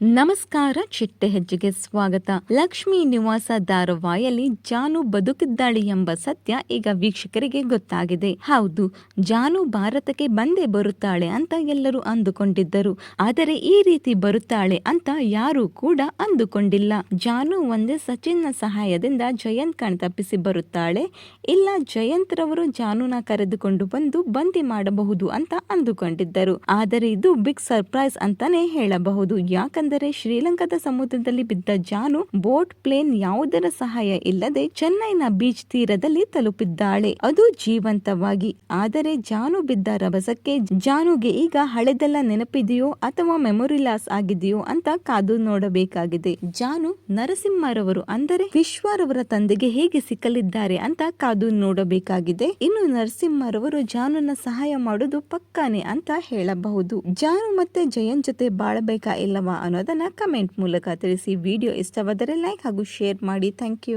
ನಮಸ್ಕಾರ, ಚಿಟ್ಟೆ ಹೆಜ್ಜೆಗೆ ಸ್ವಾಗತ. ಲಕ್ಷ್ಮಿ ನಿವಾಸ ಧಾರಾವಾಹಿಯಲ್ಲಿ ಜಾನು ಬದುಕಿದ್ದಾಳೆ ಎಂಬ ಸತ್ಯ ಈಗ ವೀಕ್ಷಕರಿಗೆ ಗೊತ್ತಾಗಿದೆ. ಹೌದು, ಜಾನು ಭಾರತಕ್ಕೆ ಬಂದೇ ಬರುತ್ತಾಳೆ ಅಂತ ಎಲ್ಲರೂ ಅಂದುಕೊಂಡಿದ್ದರು. ಆದರೆ ಈ ರೀತಿ ಬರುತ್ತಾಳೆ ಅಂತ ಯಾರೂ ಕೂಡ ಅಂದುಕೊಂಡಿಲ್ಲ. ಜಾನು ಒಂದೇ ಸಚಿನ್ನ ಸಹಾಯದಿಂದ ಜಯಂತ್ ಕಣ್ ತಪ್ಪಿಸಿ ಬರುತ್ತಾಳೆ. ಇಲ್ಲ, ಜಯಂತ್ ರವರು ಜಾನುನ ಕರೆದುಕೊಂಡು ಬಂದು ಬಂದಿ ಮಾಡಬಹುದು ಅಂತ ಅಂದುಕೊಂಡಿದ್ದರು. ಆದರೆ ಇದು ಬಿಗ್ ಸರ್ಪ್ರೈಸ್ ಅಂತಾನೆ ಹೇಳಬಹುದು. ಯಾಕಂದರೆ ಶ್ರೀಲಂಕಾದ ಸಮುದ್ರದಲ್ಲಿ ಬಿದ್ದ ಜಾನು ಬೋಟ್ ಪ್ಲೇನ್ ಯಾವುದರ ಸಹಾಯ ಇಲ್ಲದೆ ಚೆನ್ನೈನ ಬೀಚ್ ತೀರದಲ್ಲಿ ತಲುಪಿದ್ದಾಳೆ. ಅದು ಜೀವಂತವಾಗಿ, ಆದರೆ ಜಾನು ಬಿದ್ದ ರಭಸಕ್ಕೆ ಜಾನುಗೆ ಈಗ ಹಳೆದೆಲ್ಲ ನೆನಪಿದೆಯೋ ಅಥವಾ ಮೆಮೊರಿ ಲಾಸ್ ಆಗಿದೆಯೋ ಅಂತ ಕಾದು ನೋಡಬೇಕಾಗಿದೆ. ಜಾನು ನರಸಿಂಹರವರು ಅಂದರೆ ವಿಶ್ವರವರ ತಂದೆಗೆ ಹೇಗೆ ಸಿಕ್ಕಲಿದ್ದಾರೆ ಅಂತ ಕಾದು ನೋಡಬೇಕಾಗಿದೆ. ಇನ್ನು ನರಸಿಂಹರವರು ಜಾನುನ ಸಹಾಯ ಮಾಡೋದು ಪಕ್ಕಾನೆ ಅಂತ ಹೇಳಬಹುದು. ಜಾನು ಮತ್ತೆ ಜಯನ್ ಜೊತೆ ಬಾಳಬೇಕಾ ಇಲ್ಲವಾ ಅನ್ನೋದನ್ನ ಕಮೆಂಟ್ ಮೂಲಕ ತಿಳಿಸಿ. ವಿಡಿಯೋ ಇಷ್ಟವಾದರೆ ಲೈಕ್ ಹಾಗೂ ಶೇರ್ ಮಾಡಿ. Thank you